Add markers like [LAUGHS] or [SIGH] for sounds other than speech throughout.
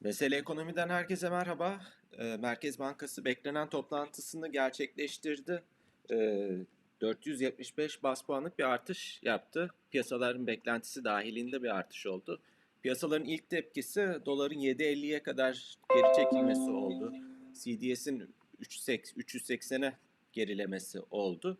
Mesele Ekonomi'den herkese merhaba. Eee, Merkez Bankası beklenen toplantısını gerçekleştirdi. Eee, 475 bas puanlık bir artış yaptı. Piyasaların beklentisi dahilinde bir artış oldu. Piyasaların ilk tepkisi doların 7.50'ye kadar geri çekilmesi oldu. CDS'in 380'e gerilemesi oldu.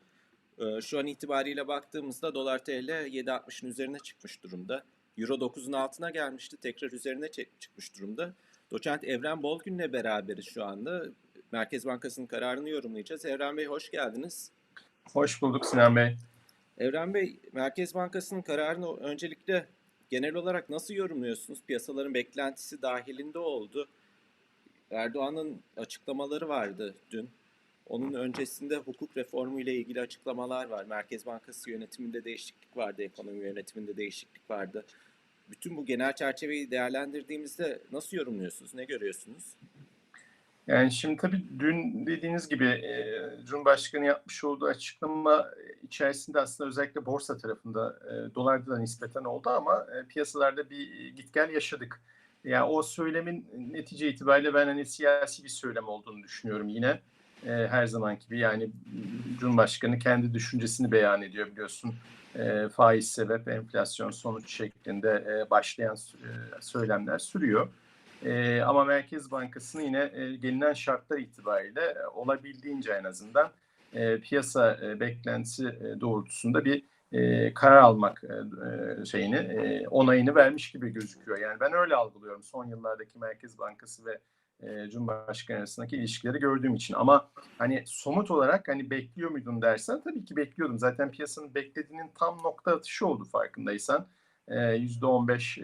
Eee, Şu an itibariyle baktığımızda dolar TL 7.60'ın üzerine çıkmış durumda. Euro 9'un altına gelmişti. Tekrar üzerine çıkmış durumda. Doçent Evren Bolgün'le beraberiz şu anda. Merkez Bankası'nın kararını yorumlayacağız. Evren Bey hoş geldiniz. Hoş bulduk Sinan Bey. Evren Bey, Merkez Bankası'nın kararını öncelikle genel olarak nasıl yorumluyorsunuz? Piyasaların beklentisi dahilinde oldu. Erdoğan'ın açıklamaları vardı dün. Onun öncesinde hukuk reformu ile ilgili açıklamalar var. Merkez Bankası yönetiminde değişiklik vardı, ekonomi yönetiminde değişiklik vardı. Bütün bu genel çerçeveyi değerlendirdiğimizde nasıl yorumluyorsunuz, ne görüyorsunuz? Yani şimdi tabii dün dediğiniz gibi e, Cumhurbaşkanı yapmış olduğu açıklama içerisinde aslında özellikle borsa tarafında e, dolarda da nispeten oldu ama e, piyasalarda bir git gel yaşadık. Yani o söylemin netice itibariyle ben hani siyasi bir söylem olduğunu düşünüyorum yine. E, her zaman gibi yani Cumhurbaşkanı kendi düşüncesini beyan ediyor biliyorsun. E, faiz sebep, enflasyon sonuç şeklinde e, başlayan e, söylemler sürüyor. E, ama Merkez Bankası'nın yine e, gelinen şartlar itibariyle e, olabildiğince en azından e, piyasa e, beklentisi e, doğrultusunda bir e, karar almak e, e, şeyini e, onayını vermiş gibi gözüküyor. Yani ben öyle algılıyorum son yıllardaki Merkez Bankası ve e, Cumhurbaşkanı arasındaki ilişkileri gördüğüm için. Ama hani somut olarak hani bekliyor muydun dersen tabii ki bekliyordum. Zaten piyasanın beklediğinin tam nokta atışı oldu farkındaysan. Yüzde on beş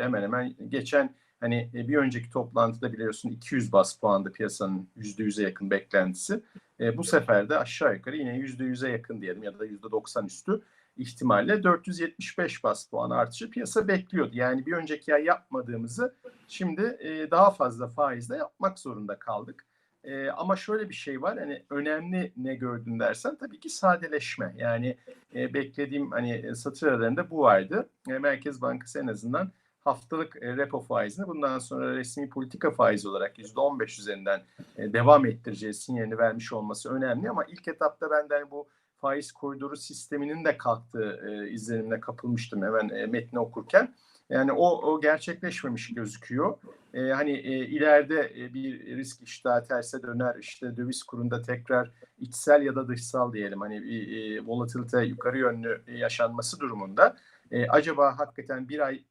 hemen hemen geçen hani bir önceki toplantıda biliyorsun 200 bas puandı piyasanın yüzde yüze yakın beklentisi. E, bu sefer de aşağı yukarı yine yüzde yüze yakın diyelim ya da yüzde 90 üstü ihtimalle 475 bas puan artışı piyasa bekliyordu. Yani bir önceki ay yapmadığımızı şimdi e, daha fazla faizle yapmak zorunda kaldık. E, ama şöyle bir şey var hani önemli ne gördün dersen tabii ki sadeleşme. Yani e, beklediğim hani satır aralarında bu vardı. E, Merkez Bankası en azından haftalık e, repo faizini bundan sonra resmi politika faizi olarak %15 üzerinden e, devam ettireceği sinyalini vermiş olması önemli ama ilk etapta benden bu faiz koridoru sisteminin de kalktığı e, izlenimine kapılmıştım hemen e, metni okurken. Yani o, o gerçekleşmemiş gözüküyor. E, hani e, ileride e, bir risk iştahı terse döner, işte döviz kurunda tekrar içsel ya da dışsal diyelim hani bir e, volatilite yukarı yönlü yaşanması durumunda e, acaba hakikaten bir ay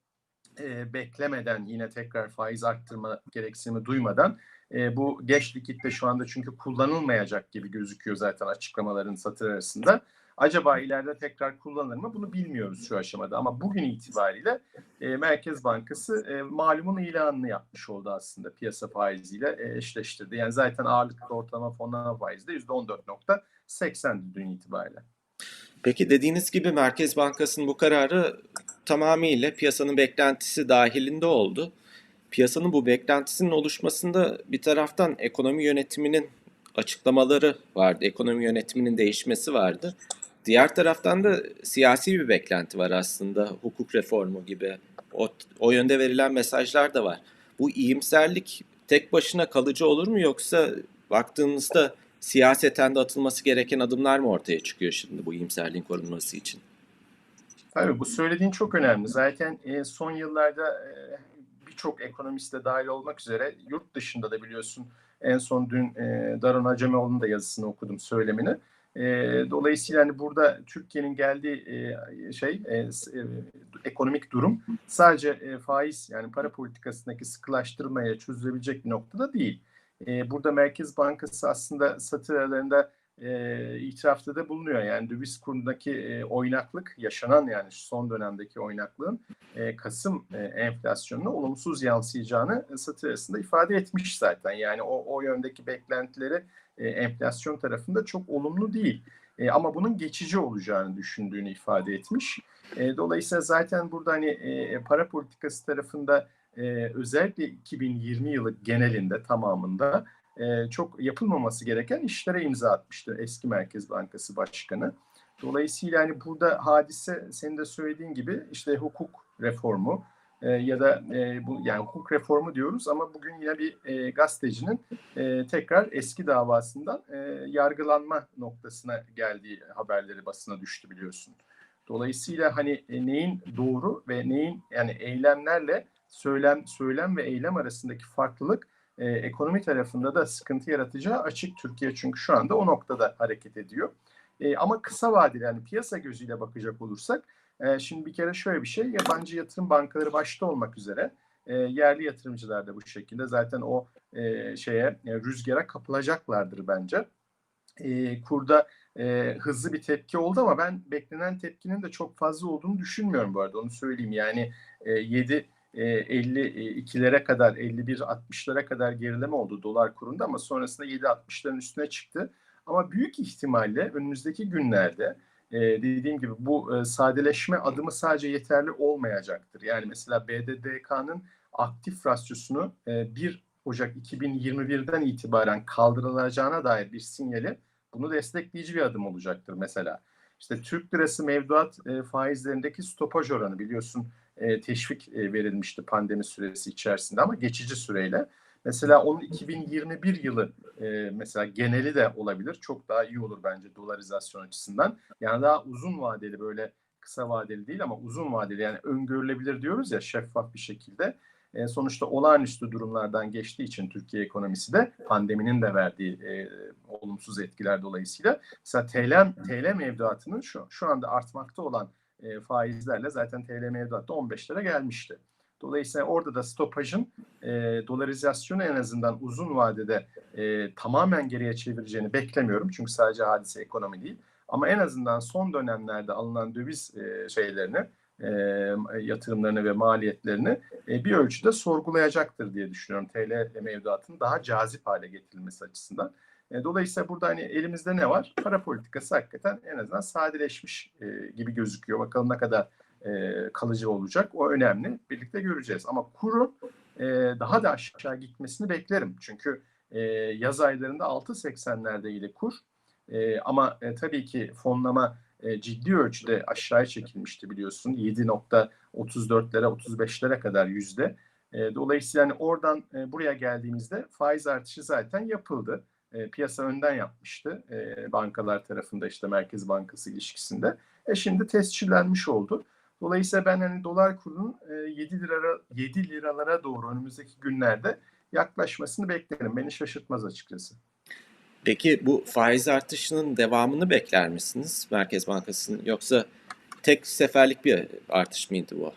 e, beklemeden yine tekrar faiz arttırma gereksinimi duymadan e, bu geç likitte şu anda çünkü kullanılmayacak gibi gözüküyor zaten açıklamaların satır arasında. Acaba ileride tekrar kullanılır mı? Bunu bilmiyoruz şu aşamada. Ama bugün itibariyle e, Merkez Bankası e, malumun ilanını yapmış oldu aslında piyasa faiziyle e, eşleştirdi. Yani zaten ağırlıklı ortalama fonlama faizi de %14.80 dün itibariyle. Peki dediğiniz gibi Merkez Bankası'nın bu kararı tamamıyla piyasanın beklentisi dahilinde oldu. Piyasanın bu beklentisinin oluşmasında bir taraftan ekonomi yönetiminin açıklamaları vardı. Ekonomi yönetiminin değişmesi vardı. Diğer taraftan da siyasi bir beklenti var aslında. Hukuk reformu gibi. O, o yönde verilen mesajlar da var. Bu iyimserlik tek başına kalıcı olur mu yoksa baktığımızda siyaseten de atılması gereken adımlar mı ortaya çıkıyor şimdi bu iyimserliğin korunması için? Tabii bu söylediğin çok önemli. Zaten e, son yıllarda e, birçok ekonomist de dahil olmak üzere yurt dışında da biliyorsun en son dün e, Daron Acemoğlu'nun da yazısını okudum söylemini. E, dolayısıyla hani burada Türkiye'nin geldiği e, şey e, e, ekonomik durum sadece e, faiz yani para politikasındaki sıkılaştırmaya çözülebilecek bir noktada değil. E, burada Merkez Bankası aslında satır aralarında e, itirafta da bulunuyor. Yani döviz kurundaki e, oynaklık, yaşanan yani son dönemdeki oynaklığın e, Kasım e, enflasyonuna olumsuz yansıyacağını satır arasında ifade etmiş zaten. Yani o, o yöndeki beklentileri e, enflasyon tarafında çok olumlu değil. E, ama bunun geçici olacağını düşündüğünü ifade etmiş. E, dolayısıyla zaten burada hani e, para politikası tarafında e, özellikle 2020 yılı genelinde tamamında e, çok yapılmaması gereken işlere imza atmıştı eski Merkez Bankası Başkanı. Dolayısıyla hani burada hadise senin de söylediğin gibi işte hukuk reformu, e, ya da e, bu yani hukuk reformu diyoruz ama bugün yine bir e, gazetecinin e, tekrar eski davasından e, yargılanma noktasına geldiği haberleri basına düştü biliyorsun. Dolayısıyla hani e, neyin doğru ve neyin yani eylemlerle söylem söylem ve eylem arasındaki farklılık e, ekonomi tarafında da sıkıntı yaratacağı açık Türkiye çünkü şu anda o noktada hareket ediyor. E, ama kısa vadeli yani piyasa gözüyle bakacak olursak e, şimdi bir kere şöyle bir şey yabancı yatırım bankaları başta olmak üzere e, yerli yatırımcılar da bu şekilde zaten o e, şeye e, rüzgara kapılacaklardır bence. E, kurda e, hızlı bir tepki oldu ama ben beklenen tepkinin de çok fazla olduğunu düşünmüyorum bu arada onu söyleyeyim. Yani e, 7 52'lere kadar 51-60'lara kadar gerileme oldu dolar kurunda ama sonrasında 7-60'ların üstüne çıktı. Ama büyük ihtimalle önümüzdeki günlerde e, dediğim gibi bu e, sadeleşme adımı sadece yeterli olmayacaktır. Yani mesela BDDK'nın aktif rasyosunu e, 1 Ocak 2021'den itibaren kaldırılacağına dair bir sinyali bunu destekleyici bir adım olacaktır mesela. İşte Türk lirası mevduat e, faizlerindeki stopaj oranı biliyorsun e, teşvik e, verilmişti pandemi süresi içerisinde ama geçici süreyle. Mesela onun 2021 yılı e, mesela geneli de olabilir. Çok daha iyi olur bence dolarizasyon açısından. Yani daha uzun vadeli böyle kısa vadeli değil ama uzun vadeli yani öngörülebilir diyoruz ya şeffaf bir şekilde. E, sonuçta olağanüstü durumlardan geçtiği için Türkiye ekonomisi de pandeminin de verdiği e, olumsuz etkiler dolayısıyla mesela TL, TL mevduatının şu, şu anda artmakta olan e, faizlerle zaten TL mevduatta 15 lira gelmişti. Dolayısıyla orada da stopajın e, dolarizasyonu en azından uzun vadede e, tamamen geriye çevireceğini beklemiyorum. Çünkü sadece hadise ekonomi değil. Ama en azından son dönemlerde alınan döviz e, şeylerini, e, yatırımlarını ve maliyetlerini e, bir ölçüde sorgulayacaktır diye düşünüyorum. TL mevduatının daha cazip hale getirilmesi açısından. E, dolayısıyla burada hani elimizde ne var? Para politikası hakikaten en azından sadeleşmiş e, gibi gözüküyor. Bakalım ne kadar e, kalıcı olacak. O önemli. Birlikte göreceğiz. Ama kurun e, daha da aşağı gitmesini beklerim. Çünkü yaz aylarında 6.80'lerde ile kur. Ama tabii ki fonlama ciddi ölçüde aşağıya çekilmişti biliyorsun. 7.34'lere 35'lere kadar yüzde. Dolayısıyla yani oradan buraya geldiğimizde faiz artışı zaten yapıldı. E, piyasa önden yapmıştı e, bankalar tarafında işte Merkez Bankası ilişkisinde. E şimdi tescillenmiş oldu. Dolayısıyla ben hani dolar kurunun e, 7 lira 7 liralara doğru önümüzdeki günlerde yaklaşmasını beklerim. Beni şaşırtmaz açıkçası. Peki bu faiz artışının devamını bekler misiniz Merkez Bankası'nın yoksa tek seferlik bir artış mıydı bu?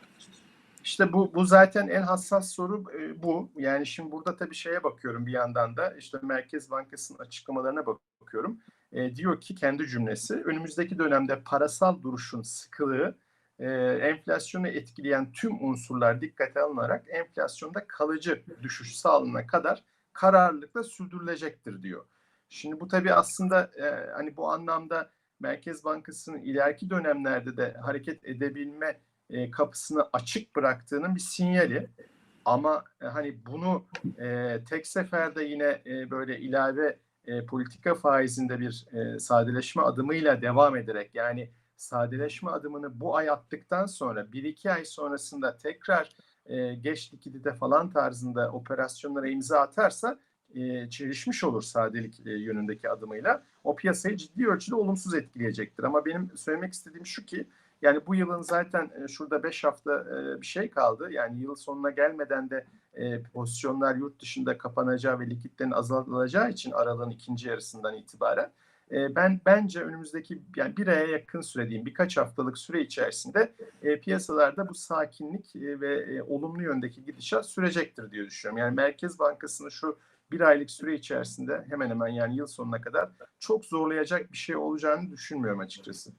İşte bu bu zaten en hassas soru e, bu. Yani şimdi burada tabii şeye bakıyorum bir yandan da işte Merkez Bankası'nın açıklamalarına bakıyorum. E, diyor ki kendi cümlesi önümüzdeki dönemde parasal duruşun sıkılığı e, enflasyonu etkileyen tüm unsurlar dikkate alınarak enflasyonda kalıcı düşüş sağlanana kadar kararlılıkla sürdürülecektir diyor. Şimdi bu tabii aslında e, hani bu anlamda Merkez Bankası'nın ileriki dönemlerde de hareket edebilme e, kapısını açık bıraktığının bir sinyali. Ama e, hani bunu e, tek seferde yine e, böyle ilave e, politika faizinde bir e, sadeleşme adımıyla devam ederek yani sadeleşme adımını bu ay attıktan sonra bir iki ay sonrasında tekrar e, geç likidite falan tarzında operasyonlara imza atarsa e, çelişmiş olur sadelik e, yönündeki adımıyla. O piyasayı ciddi ölçüde olumsuz etkileyecektir. Ama benim söylemek istediğim şu ki yani bu yılın zaten e, şurada 5 hafta e, bir şey kaldı. Yani yıl sonuna gelmeden de e, pozisyonlar yurt dışında kapanacağı ve likitlerin azaltılacağı için aralığın ikinci yarısından itibaren ben bence önümüzdeki yani bir aya yakın süre diyeyim birkaç haftalık süre içerisinde piyasalarda bu sakinlik ve olumlu yöndeki gidişat sürecektir diye düşünüyorum. Yani Merkez Bankası'nın şu bir aylık süre içerisinde hemen hemen yani yıl sonuna kadar çok zorlayacak bir şey olacağını düşünmüyorum açıkçası.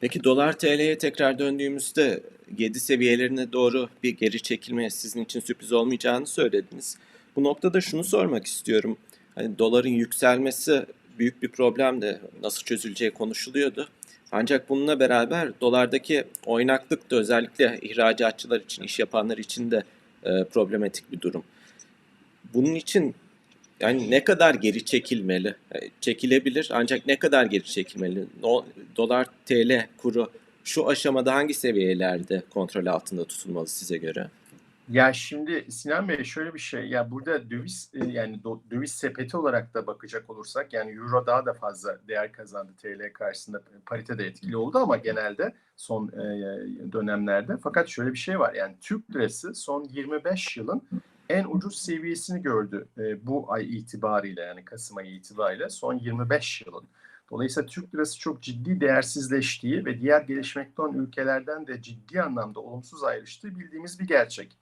Peki dolar TL'ye tekrar döndüğümüzde 7 seviyelerine doğru bir geri çekilme sizin için sürpriz olmayacağını söylediniz. Bu noktada şunu sormak istiyorum. Hani doların yükselmesi büyük bir problem de nasıl çözüleceği konuşuluyordu. Ancak bununla beraber dolardaki oynaklık da özellikle ihracatçılar için, iş yapanlar için de e, problematik bir durum. Bunun için yani ne kadar geri çekilmeli? E, çekilebilir ancak ne kadar geri çekilmeli? Dolar TL kuru şu aşamada hangi seviyelerde kontrol altında tutulmalı size göre? Ya şimdi Sinan Bey şöyle bir şey ya burada döviz e, yani döviz sepeti olarak da bakacak olursak yani euro daha da fazla değer kazandı TL karşısında parite de etkili oldu ama genelde son e, dönemlerde fakat şöyle bir şey var yani Türk lirası son 25 yılın en ucuz seviyesini gördü e, bu ay itibariyle yani Kasım ayı itibariyle son 25 yılın. Dolayısıyla Türk lirası çok ciddi değersizleştiği ve diğer gelişmekte olan ülkelerden de ciddi anlamda olumsuz ayrıştığı bildiğimiz bir gerçek.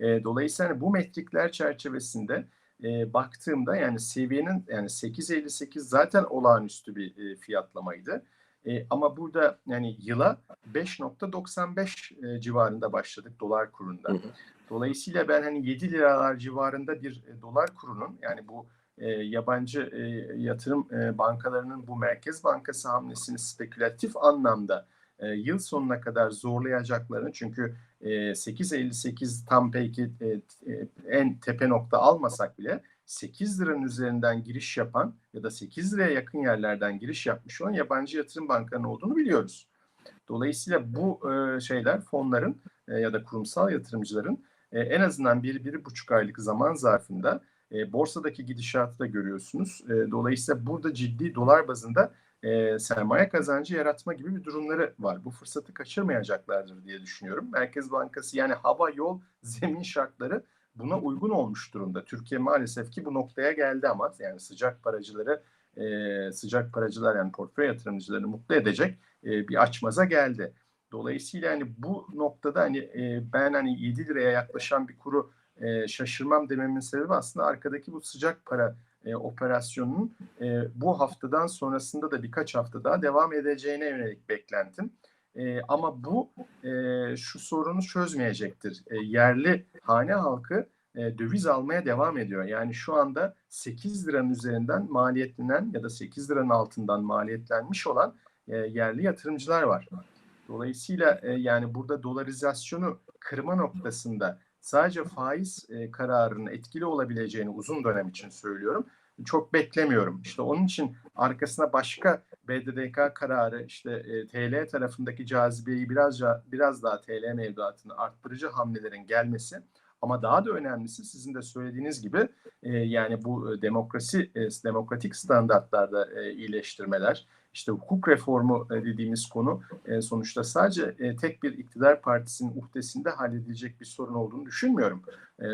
E, dolayısıyla hani bu metrikler çerçevesinde e, baktığımda yani seviyenin yani 8.58 zaten olağanüstü bir e, fiyatlamaydı. E, ama burada yani yıla 5.95 e, civarında başladık dolar kurunda. Hı hı. Dolayısıyla ben hani 7 liralar civarında bir e, dolar kurunun yani bu e, yabancı e, yatırım e, bankalarının bu Merkez Bankası hamlesini spekülatif anlamda e, yıl sonuna kadar zorlayacaklarını çünkü e, 8.58 tam belki e, e, en tepe nokta almasak bile 8 liranın üzerinden giriş yapan ya da 8 liraya yakın yerlerden giriş yapmış olan yabancı yatırım bankalarının olduğunu biliyoruz. Dolayısıyla bu e, şeyler fonların e, ya da kurumsal yatırımcıların e, en azından bir, bir buçuk aylık zaman zarfında e, borsadaki gidişatı da görüyorsunuz. E, dolayısıyla burada ciddi dolar bazında e, sermaye kazancı yaratma gibi bir durumları var. Bu fırsatı kaçırmayacaklardır diye düşünüyorum. Merkez Bankası yani hava, yol, [LAUGHS] zemin şartları buna uygun olmuş durumda. Türkiye maalesef ki bu noktaya geldi ama yani sıcak paracıları e, sıcak paracılar yani portföy yatırımcılarını mutlu edecek e, bir açmaza geldi. Dolayısıyla hani bu noktada hani e, ben hani 7 liraya yaklaşan bir kuru e, şaşırmam dememin sebebi aslında arkadaki bu sıcak para e, operasyonunun e, bu haftadan sonrasında da birkaç hafta daha devam edeceğine yönelik beklentim. E, ama bu e, şu sorunu çözmeyecektir. E, yerli hane halkı e, döviz almaya devam ediyor. Yani şu anda 8 liranın üzerinden maliyetlenen ya da 8 liranın altından maliyetlenmiş olan e, yerli yatırımcılar var. Dolayısıyla e, yani burada dolarizasyonu kırma noktasında sadece faiz e, kararının etkili olabileceğini uzun dönem için söylüyorum. Çok beklemiyorum. İşte onun için arkasına başka BDDK kararı işte e, TL tarafındaki cazibeyi biraz biraz daha TL mevduatını arttırıcı hamlelerin gelmesi ama daha da önemlisi sizin de söylediğiniz gibi e, yani bu e, demokrasi e, demokratik standartlarda e, iyileştirmeler işte hukuk reformu e, dediğimiz konu e, sonuçta sadece e, tek bir iktidar partisinin uhdesinde halledilecek bir sorun olduğunu düşünmüyorum.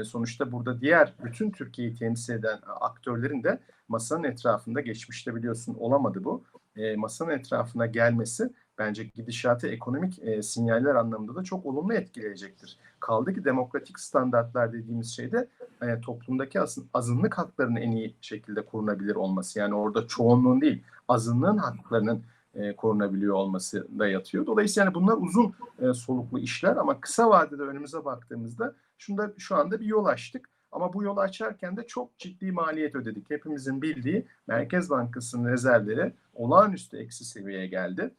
Sonuçta burada diğer bütün Türkiye'yi temsil eden aktörlerin de masanın etrafında geçmişte biliyorsun olamadı bu. Masanın etrafına gelmesi bence gidişatı ekonomik sinyaller anlamında da çok olumlu etkileyecektir. Kaldı ki demokratik standartlar dediğimiz şeyde e, toplumdaki azınlık haklarının en iyi şekilde korunabilir olması. Yani orada çoğunluğun değil azınlığın haklarının e, korunabiliyor olması da yatıyor. Dolayısıyla yani bunlar uzun e, soluklu işler ama kısa vadede önümüze baktığımızda şunda şu anda bir yol açtık. Ama bu yolu açarken de çok ciddi maliyet ödedik. Hepimizin bildiği Merkez Bankası'nın rezervleri olağanüstü eksi seviyeye geldi.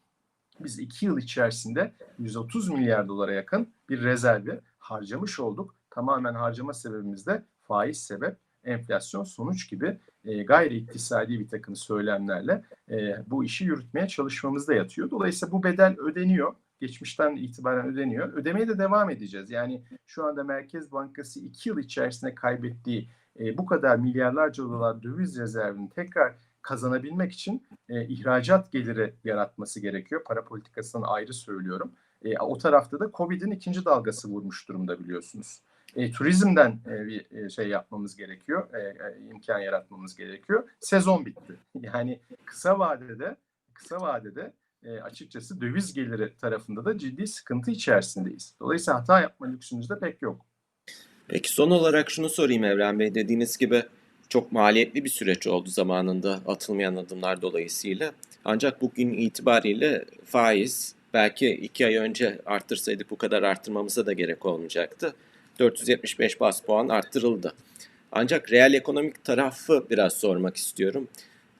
Biz iki yıl içerisinde 130 milyar dolara yakın bir rezervi harcamış olduk. Tamamen harcama sebebimiz de faiz sebep, enflasyon sonuç gibi e, gayri iktisadi bir takım söylemlerle e, bu işi yürütmeye çalışmamızda yatıyor. Dolayısıyla bu bedel ödeniyor. Geçmişten itibaren ödeniyor. Ödemeye de devam edeceğiz. Yani şu anda Merkez Bankası iki yıl içerisinde kaybettiği e, bu kadar milyarlarca dolar döviz rezervini tekrar kazanabilmek için e, ihracat geliri yaratması gerekiyor. Para politikasından ayrı söylüyorum. E, o tarafta da Covid'in ikinci dalgası vurmuş durumda biliyorsunuz. E, turizmden e, bir e, şey yapmamız gerekiyor, e, e, imkan yaratmamız gerekiyor. Sezon bitti. Yani kısa vadede, kısa vadede e, açıkçası döviz geliri tarafında da ciddi sıkıntı içerisindeyiz. Dolayısıyla hata yapma lüksümüz de pek yok. Peki son olarak şunu sorayım Evren Bey. Dediğiniz gibi çok maliyetli bir süreç oldu zamanında atılmayan adımlar dolayısıyla. Ancak bugün itibariyle faiz belki iki ay önce arttırsaydık bu kadar arttırmamıza da gerek olmayacaktı. 475 bas puan arttırıldı. Ancak reel ekonomik tarafı biraz sormak istiyorum.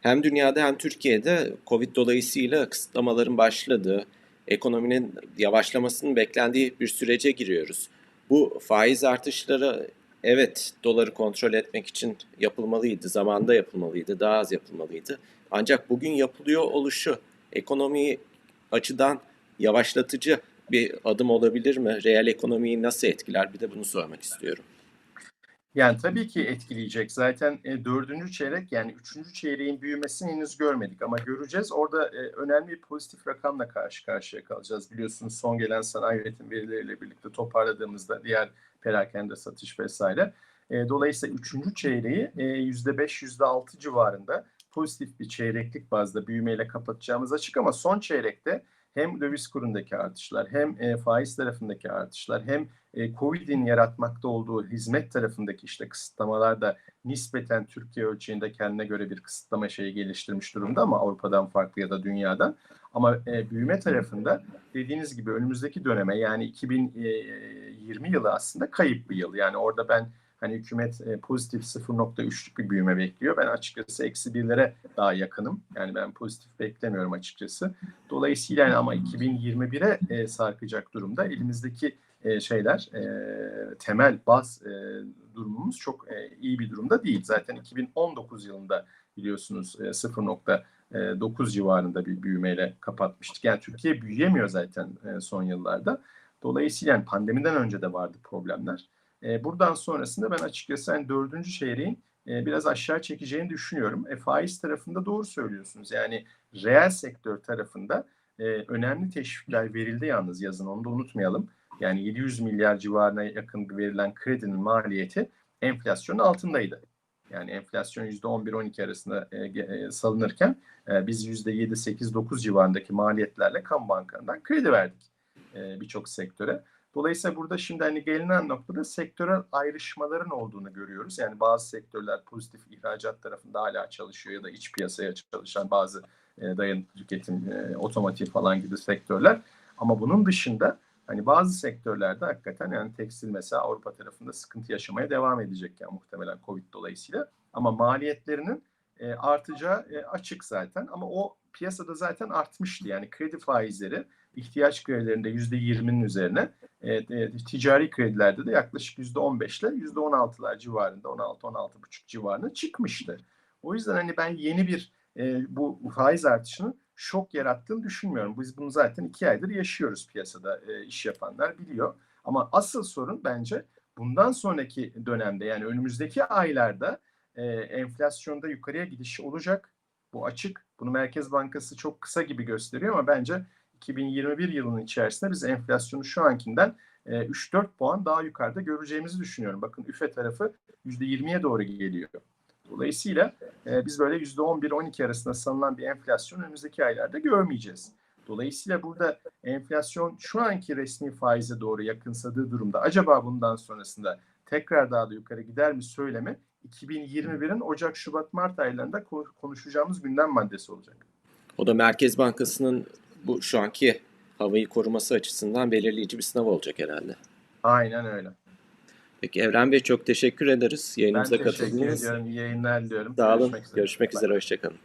Hem dünyada hem Türkiye'de Covid dolayısıyla kısıtlamaların başladığı, ekonominin yavaşlamasının beklendiği bir sürece giriyoruz. Bu faiz artışları evet doları kontrol etmek için yapılmalıydı, zamanda yapılmalıydı, daha az yapılmalıydı. Ancak bugün yapılıyor oluşu ekonomiyi açıdan yavaşlatıcı bir adım olabilir mi? Reel ekonomiyi nasıl etkiler? Bir de bunu sormak istiyorum. Yani tabii ki etkileyecek. Zaten e, dördüncü çeyrek yani üçüncü çeyreğin büyümesini henüz görmedik ama göreceğiz. Orada e, önemli bir pozitif rakamla karşı karşıya kalacağız. Biliyorsunuz son gelen sanayi üretim verileriyle birlikte toparladığımızda diğer perakende satış vesaire. E, dolayısıyla üçüncü çeyreği e, yüzde beş, yüzde altı civarında pozitif bir çeyreklik bazda büyümeyle kapatacağımız açık ama son çeyrekte hem döviz kurundaki artışlar hem e, faiz tarafındaki artışlar hem e, Covid'in yaratmakta olduğu hizmet tarafındaki işte kısıtlamalar da nispeten Türkiye ölçeğinde kendine göre bir kısıtlama şeyi geliştirmiş durumda ama Avrupa'dan farklı ya da dünyadan. Ama e, büyüme tarafında dediğiniz gibi önümüzdeki döneme yani 2020 yılı aslında kayıp bir yıl. Yani orada ben hani hükümet e, pozitif 0.3'lük bir büyüme bekliyor. Ben açıkçası eksi birlere daha yakınım. Yani ben pozitif beklemiyorum açıkçası. Dolayısıyla yani ama 2021'e e, sarkacak durumda elimizdeki e, şeyler e, temel baz e, durumumuz çok e, iyi bir durumda değil. Zaten 2019 yılında biliyorsunuz e, 0.9 civarında bir büyümeyle kapatmıştık. Yani Türkiye büyüyemiyor zaten e, son yıllarda. Dolayısıyla yani pandemiden önce de vardı problemler. E, buradan sonrasında ben açıkçası yani dördüncü çeyreğin e, biraz aşağı çekeceğini düşünüyorum. E, faiz tarafında doğru söylüyorsunuz. Yani reel sektör tarafında e, önemli teşvikler verildi yalnız yazın onu da unutmayalım. Yani 700 milyar civarına yakın verilen kredinin maliyeti enflasyonun altındaydı. Yani enflasyon %11-12 arasında e, e, salınırken e, biz %7-8-9 civarındaki maliyetlerle kamu bankalarından kredi verdik e, birçok sektöre. Dolayısıyla burada şimdi hani gelinen noktada sektörel ayrışmaların olduğunu görüyoruz. Yani bazı sektörler pozitif ihracat tarafında hala çalışıyor ya da iç piyasaya çalışan bazı e, dayanıklı tüketim, e, otomotiv falan gibi sektörler. Ama bunun dışında hani bazı sektörlerde hakikaten yani tekstil mesela Avrupa tarafında sıkıntı yaşamaya devam edecek yani muhtemelen Covid dolayısıyla. Ama maliyetlerinin e, artacağı e, açık zaten ama o piyasada zaten artmıştı. Yani kredi faizleri ihtiyaç kredilerinde %20'nin üzerine e, e, ticari kredilerde de yaklaşık %15 ile %16'lar civarında 16-16,5 civarında çıkmıştı. O yüzden hani ben yeni bir e, bu faiz artışının şok yarattığını düşünmüyorum. Biz bunu zaten iki aydır yaşıyoruz piyasada e, iş yapanlar biliyor. Ama asıl sorun bence bundan sonraki dönemde yani önümüzdeki aylarda e, enflasyonda yukarıya gidiş olacak. Bu açık. Bunu Merkez Bankası çok kısa gibi gösteriyor ama bence 2021 yılının içerisinde biz enflasyonu şu ankinden e, 3-4 puan daha yukarıda göreceğimizi düşünüyorum. Bakın üfe tarafı %20'ye doğru geliyor. Dolayısıyla e, biz böyle %11-12 arasında sanılan bir enflasyon önümüzdeki aylarda görmeyeceğiz. Dolayısıyla burada enflasyon şu anki resmi faize doğru yakınsadığı durumda acaba bundan sonrasında tekrar daha da yukarı gider mi söylemi 2021'in Ocak, Şubat, Mart aylarında konuşacağımız gündem maddesi olacak. O da Merkez Bankası'nın bu şu anki havayı koruması açısından belirleyici bir sınav olacak herhalde. Aynen öyle. Peki Evren Bey çok teşekkür ederiz. Yayınımıza ben teşekkür ediyorum. İyi yayınlar diliyorum. Sağ olun. Görüşmek üzere. Görüşmek üzere. Hoşçakalın.